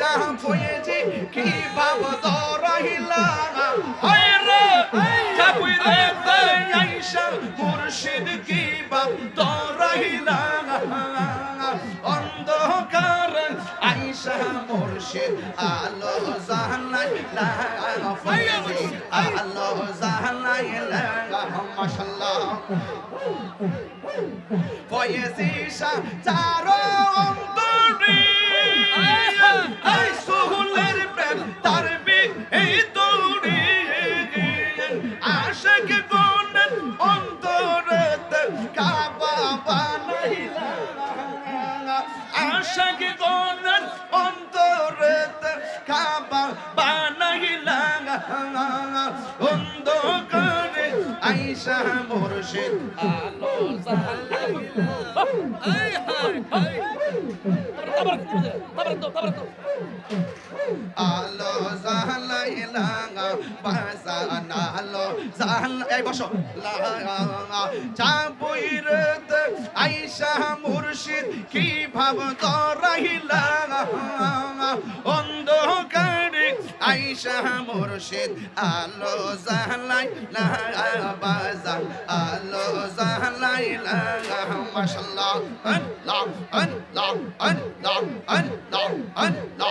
শাহ বয়েছে কি বাবা দরাহিলা হয় রে চাপুই রে তাই আইসা মুর্শিদ কি বাবা দরাহিলা অন্ধকার আইসা মুর্শিদ আলো জাহানাই আলো জাহানাই মাশাল্লাহ। বয়েছে শাহ চারো আশাক গনার অন্তরে খাবার বানাইলাম অন্ধকারে আইসা মুর্শিদ আলো জ্বালাইলাম আয় হায় হায় তাবারক তাবারক তাবারক এই, বসো। চাপইরতে আইসা মুর্শিদ, কি ভাব করাইলা অন্ধকারে আইসা মুর্শিদ, আলো জালাই বাজা আলো জালাই মাশাল্লাহ আন লা আন লা। আন লা আন লা আন লা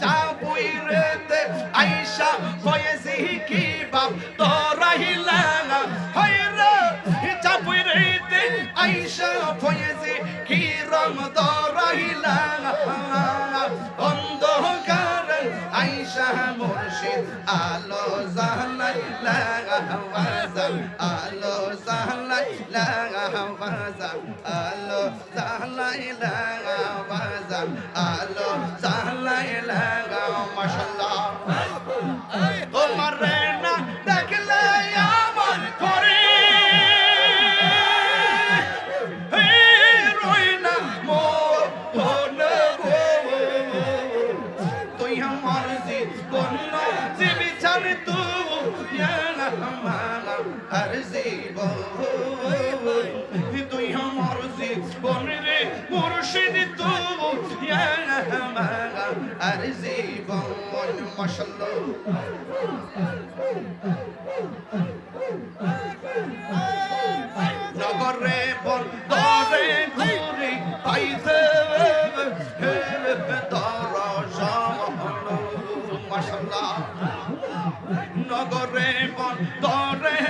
চাপুইরেতে আইসা ফয়েজি কি বাপ তো রাহিলা হইরা চাপুইরেতে আইসা ফয়েজি কি রং তো রাহিলা শাহ মুর্শিদ আলো জালাই লাগাওয়াজাল আলো জালাই লাগাওয়াজাল আলো জালাই লাগাওয়াজাল আলো জালাই লাগাওয়াজাল আর জীবন তুই আমার জীবন রে মুর্শিদ তু আর জীবন মশাল্লাহ নগরে বন্দরে ঘুরি পাইতে নগরে বন্দরে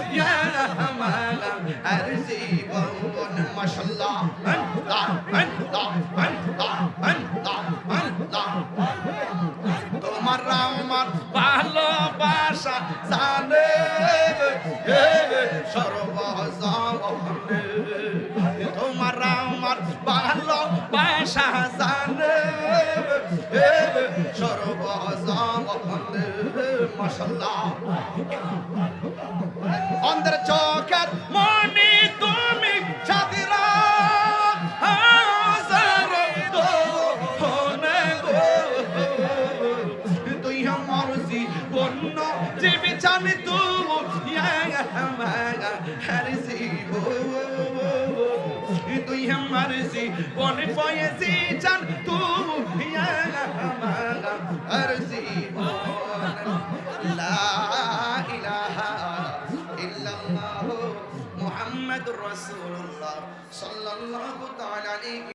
মাশাল্লাহ আল্লাহ আল্লাহ আল্লাহ আল্লাহ আল্লাহ তোমার আমার ভালোবাসা জানে সর্বজনে তোমার আমার ভালোবাসা জানে সর্বজনে মশাল্লাহ অন্ধের চোখের মনি ये मर्जी बोल पाए सी चन तू ये हमारा अर्जी हो